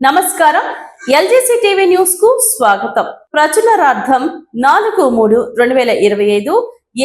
నమస్కారం. LGC TV న్యూస్కు స్వాగతం. ప్రచురణార్థం నాలుగు మూడు రెండు వేల ఇరవై ఐదు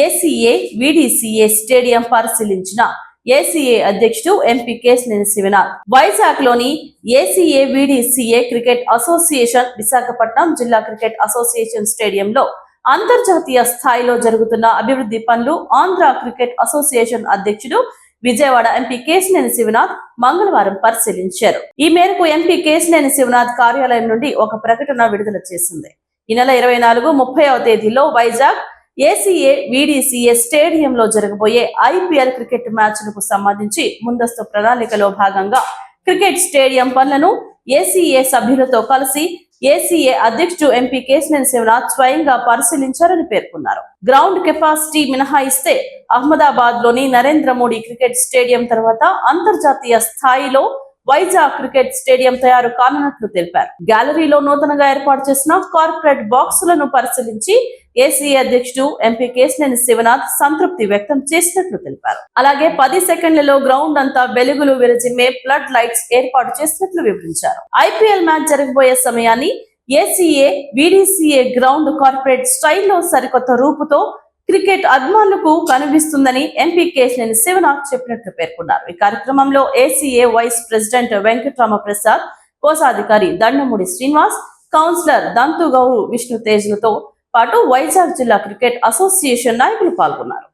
ఏసీఏ విడిసిఏ స్టేడియం పరిశీలించిన ఏసీఏ అధ్యక్షుడు MP Kesineni Sivanath వైజాగ్లోని ACA VDCA cricket association Visakhapatnam జిల్లా క్రికెట్ అసోసియేషన్ స్టేడియంలో అంతర్జాతీయ స్థాయిలో జరుగుతున్న అభివృద్ధి పనులు ఆంధ్ర క్రికెట్ అసోసియేషన్ అధ్యక్షుడు విజయవాడ ఎంపీ కేశినేని శివనాథ్ మంగళవారం పరిశీలించారు. ఈ మేరకు ఎంపీ కేశినేని శివనాథ్ కార్యాలయం నుండి ఒక ప్రకటన విడుదల చేసింది. ఈ నెల ఇరవై నాలుగు ముప్పైవ తేదీలో వైజాగ్ ఏసీఏ విడిసిఏ స్టేడియంలో జరగబోయే ఐపీఎల్ క్రికెట్ మ్యాచ్లకు సంబంధించి ముందస్తు ప్రణాళికలో భాగంగా క్రికెట్ స్టేడియం పనులను ఏసీఏ సభ్యులతో కలిసి ఏసీఏ అధ్యక్షుడు ఎంపీ కేశినేని శివనాథ్ స్వయంగా పరిశీలించారని పేర్కొన్నారు. గ్రౌండ్ కెపాసిటీ మినహాయిస్తే అహ్మదాబాద్లోని నరేంద్ర మోడీ క్రికెట్ స్టేడియం తర్వాత అంతర్జాతీయ స్థాయిలో వైజాగ్ క్రికెట్ స్టేడియం తయారు కానున్నట్లు తెలిపారు. గ్యాలరీలో నూతనంగా ఏర్పాటు చేసిన కార్పొరేట్ బాక్సులను పరిశీలించి ఏసీ అధ్యక్షుడు ఎంపీ కేశినేని శివనాథ్ సంతృప్తి వ్యక్తం చేసినట్లు తెలిపారు. అలాగే పది సెకండ్లలో గ్రౌండ్ అంతా వెలుగులు విరజిమ్మే ఫ్లడ్ లైట్స్ ఏర్పాటు చేసినట్లు వివరించారు. ఐపీఎల్ మ్యాచ్ జరగబోయే సమయాన్ని ఏసీఏ విడిసిఏ గ్రౌండ్ కార్పొరేట్ స్టైల్లో సరికొత్త రూపుతో క్రికెట్ అభిమానులకు కనిపిస్తుందని ఎంపీ కేశినేని శివనాథ్ చెప్పినట్లు పేర్కొన్నారు. ఈ కార్యక్రమంలో ACA vice president Venkatrama Prasad కోశాధికారి దండమూడి శ్రీనివాస్ కౌన్సిలర్ దంతు గౌరు విష్ణు తేజ్లతో పాటు వైజాగ్ జిల్లా క్రికెట్ అసోసియేషన్ నాయకులు పాల్గొన్నారు.